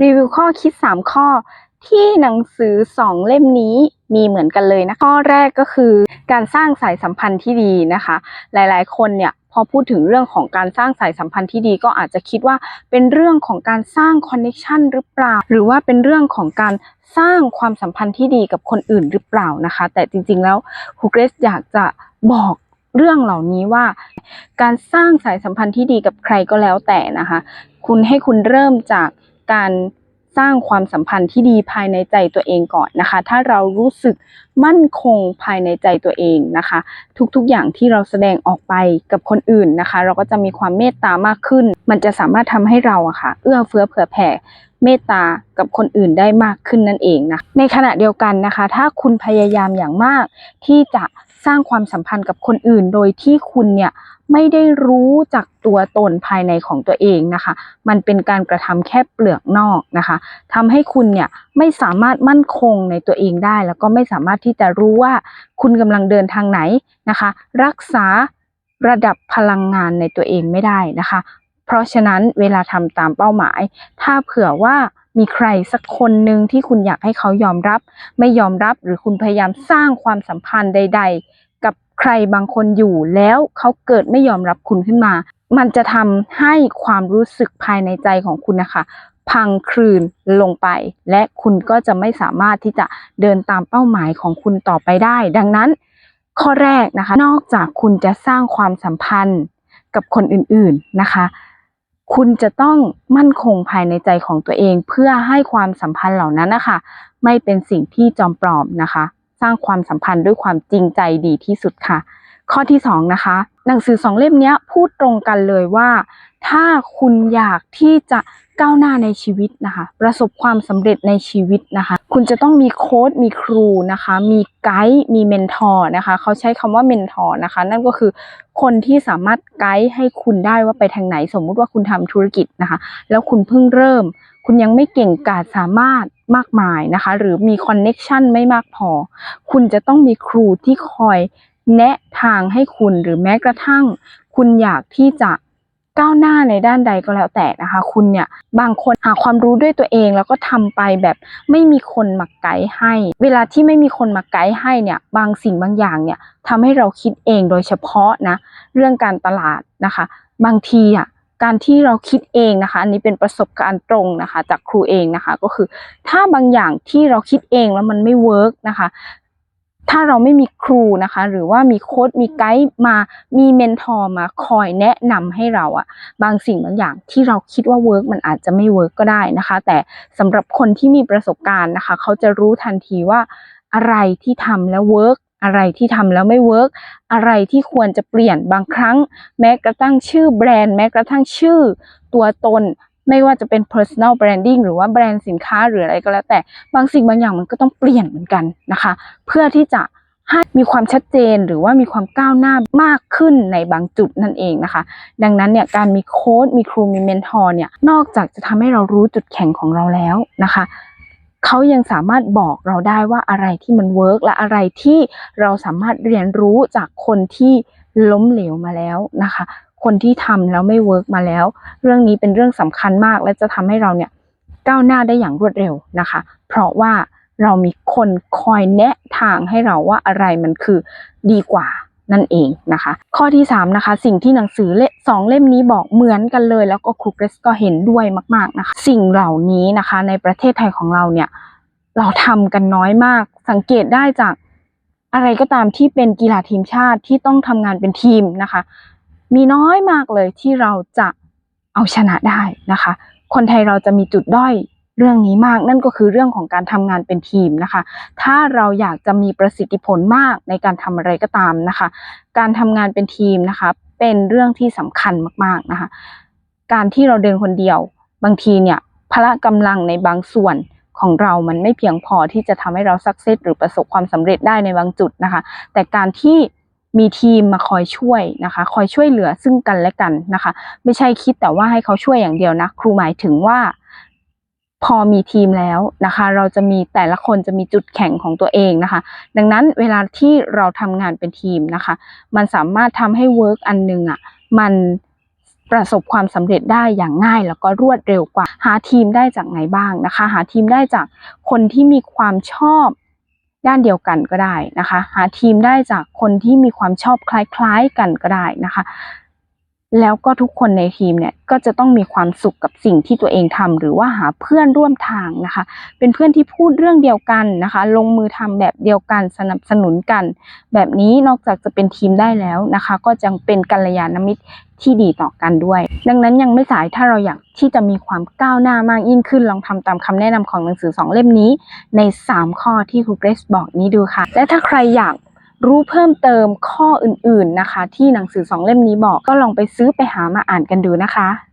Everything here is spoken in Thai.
รีวิวข้อคิด 3 ข้อที่หนังสือ 2 เล่มนี้มีเหมือนกันเลยนะข้อแรกก็คือการสร้างสายสัมพันธ์ที่ดีนะคะ หลายๆ คนเนี่ยพอพูดถึงเรื่องของการสร้างสายสัมพันธ์ที่ดีก็อาจจะคิดว่าเป็นเรื่องของการสร้างคอนเนคชันหรือเปล่า หรือว่าเป็นเรื่องของการสร้างความสัมพันธ์ที่ดีกับคนอื่นหรือเปล่านะคะ แต่จริงๆแล้วครูเกรซอยากจะบอกเรื่องเหล่านี้ว่า การสร้างสายสัมพันธ์ที่ดีกับใครก็แล้วแต่นะคะ คุณให้คุณเริ่มจาก การสร้างความสัมพันธ์ที่ดีภายในใจตัวเองก่อนนะคะ ถ้าเรารู้สึกมั่นคงภายในใจตัวเองนะคะ ทุกๆอย่างที่เราแสดงออกไปกับคนอื่นนะคะ เราก็จะมีความเมตตามากขึ้น มันจะสามารถทำให้เราอะค่ะ เอื้อเฟื้อเผื่อแผ่เมตตากับคนอื่นได้มากขึ้นนั่นเองนะ ในขณะเดียวกันนะคะ ถ้าคุณพยายามอย่างมากที่จะ สร้างความสัมพันธ์กับคนอื่น โดยที่คุณเนี่ยไม่ได้รู้จักตัวตนภายในของตัวเองนะคะ มันเป็นการกระทำแค่เปลือกนอกนะคะทำให้คุณเนี่ยไม่สามารถมั่นคงในตัวเองได้ แล้วก็ไม่สามารถที่จะรู้ว่าคุณกำลังเดินทางไหนนะคะ รักษาระดับพลังงานในตัวเองไม่ได้นะคะ เพราะฉะนั้นเวลาทำตามเป้าหมาย ถ้าเผื่อว่า มีใครสักคนหนึ่งที่คุณอยากให้เขายอมรับ ไม่ยอมรับหรือคุณพยายามสร้างความสัมพันธ์ใด ๆ กับใครบางคนอยู่แล้วเขาเกิดไม่ยอมรับคุณขึ้นมา มันจะทำให้ความรู้สึกภายในใจของคุณนะคะพังคลืนลงไป และคุณก็จะไม่สามารถที่จะเดินตามเป้าหมายของคุณต่อไปได้ ดังนั้น ข้อแรกนะคะ นอกจากคุณจะสร้างความสัมพันธ์กับคนอื่นๆนะคะ คุณจะต้องมั่นคงภายในใจของตัวเอง เพื่อให้ความสัมพันธ์เหล่านั้นนะคะไม่เป็นสิ่งที่จอมปลอมนะคะ สร้างความสัมพันธ์ด้วยความจริงใจดีที่สุดค่ะ ข้อที่สองนะคะหนังสือสองเล่มนี้พูดตรงกันเลยว่า ถ้าคุณอยากที่จะก้าวหน้าในชีวิตนะคะ ประสบความสำเร็จในชีวิตนะคะ คุณจะต้องมีโค้ดมีครูนะคะ มีไกด์มีเมนทอร์นะคะเขาใช้คำว่าเมนทอร์นะคะ นั่นก็คือคนที่สามารถไกด์ให้คุณได้ว่าไปทางไหน สมมุติว่าคุณทำธุรกิจนะคะ แล้วคุณเพิ่งเริ่ม คุณยังไม่เก่งกาจสามารถมากมายนะคะ หรือมีคอนเน็ชันไม่มากพอ คุณจะต้องมีครูที่คอย แนะทางให้คุณหรือแม้กระทั่ง คุณอยากที่จะก้าวหน้าในด้านใดก็แล้วแต่นะคะ คุณเนี่ยบางคนหาความรู้ด้วยตัวเองแล้วก็ทำไปแบบไม่มีคนมาไกด์ให้ เวลาที่ไม่มีคนมาไกด์ให้เนี่ย บางสิ่งบางอย่างเนี่ยทำให้เราคิดเองโดยเฉพาะนะเรื่องการตลาดนะคะ บางทีอะการที่เราคิดเองนะคะ อันนี้เป็นประสบการณ์ตรงนะคะ จากครูเองนะคะ ก็คือถ้าบางอย่างที่เราคิดเองแล้วมันไม่เวิร์กนะคะ ถ้าเราไม่มีครูนะคะ หรือว่ามีโค้ดมีไกด์มามีเมนทอร์มาคอยแนะนำให้เราอะบางสิ่งบางอย่างที่เราคิดว่าเวิร์กมันอาจจะไม่เวิร์กก็ได้นะคะ แต่สำหรับคนที่มีประสบการณ์นะคะ เขาจะรู้ทันทีว่าอะไรที่ทำแล้วเวิร์กอะไรที่ทำแล้วไม่เวิร์กอะไรที่ควรจะเปลี่ยนบางครั้ง แม้กระทั่งชื่อแบรนด์ แม้กระทั่งชื่อตัวตน ไม่ว่าจะเป็น personal branding หรือว่าแบรนด์สินค้าหรืออะไรก็แล้วแต่บางสิ่งบางอย่างมันก็ต้องเปลี่ยนเหมือนกันนะคะ เพื่อที่จะให้มีความชัดเจนหรือว่ามีความก้าวหน้ามากขึ้นในบางจุดนั่นเองนะคะ ดังนั้นเนี่ยการมีโค้ดมีครูมีเมนทอร์เนี่ยนอกจากจะทำให้เรารู้จุดแข็งของเราแล้วนะคะเขายังสามารถบอกเราได้ว่าอะไรที่มันเวิร์กและอะไรที่เราสามารถเรียนรู้จากคนที่ล้มเหลวมาแล้วนะคะ คนที่ทำแล้วไม่เวิร์กมาแล้ว เรื่องนี้เป็นเรื่องสำคัญมาก และจะทำให้เราเนี่ยก้าวหน้าได้อย่างรวดเร็วนะคะ เพราะว่าเรามีคนคอยแนะทางให้เราว่าอะไรมันคือดีกว่านั่นเองนะคะ ข้อที่สามนะคะสิ่งที่หนังสือเล่มสองเล่มนี้บอกเหมือนกันเลยแล้วก็ครูเกรสก็เห็นด้วยมากๆนะคะสิ่งเหล่านี้นะคะในประเทศไทยของเราเนี่ยเราทำกันน้อยมาก สังเกตได้จากอะไรก็ตามที่เป็นกีฬาทีมชาติที่ต้องทำงานเป็นทีมนะคะ มีน้อยมากเลยที่เราจะเอาชนะได้นะคะ คนไทยเราจะมีจุดด้อยเรื่องนี้มากนั่นก็คือเรื่องของการทำงานเป็นทีมนะคะ ถ้าเราอยากจะมีประสิทธิผลมากในการทำอะไรก็ตามนะคะ การทำงานเป็นทีมนะคะ เป็นเรื่องที่สำคัญมากๆนะคะ การที่เราเดินคนเดียว บางทีเนี่ยพละกำลังในบางส่วนของเรามันไม่เพียงพอที่จะทำให้เราสักเซสหรือประสบความสำเร็จได้ในบางจุดนะคะ แต่การที่ มีทีมมาคอยช่วยนะคะ คอยช่วยเหลือซึ่งกันและกันนะคะ ไม่ใช่คิดแต่ว่าให้เขาช่วยอย่างเดียวนะ ครูหมายถึงว่าพอมีทีมแล้วนะคะ เราจะมีแต่ละคนจะมีจุดแข็งของตัวเองนะคะ ดังนั้นเวลาที่เราทำงานเป็นทีมนะคะ มันสามารถทำให้เวิร์กอันหนึงอะมันประสบความสำเร็จได้อย่างง่ายแล้วก็รวดเร็วกว่า หาทีมได้จากไหนบ้างนะคะ หาทีมได้จากคนที่มีความชอบ ด้านเดียวกันก็ได้นะคะ หาทีมได้จากคนที่มีความชอบคล้ายๆกันก็ได้นะคะ แล้วก็ทุกคนในทีมเนี่ยก็จะต้องมีความสุขกับสิ่งที่ตัวเองทำหรือว่าหาเพื่อนร่วมทางนะคะ เป็นเพื่อนที่พูดเรื่องเดียวกันนะคะ ลงมือทำแบบเดียวกันสนับสนุนกัน แบบนี้นอกจากจะเป็นทีมได้แล้วนะคะ ก็จะเป็นกัลยาณมิตรที่ดีต่อกันด้วย ดังนั้นยังไม่สายถ้าเราอยากที่จะมีความก้าวหน้ามากยิ่งขึ้น ลองทำตามคำแนะนำของหนังสือสองเล่มนี้ ใน 3 ข้อที่ครูเกรซบอกนี้ดูค่ะ และถ้าใครอยาก รู้เพิ่มเติมข้ออื่นๆนะคะ ที่หนังสือสองเล่มนี้บอกก็ลองไปซื้อไปหามาอ่านกันดูนะคะ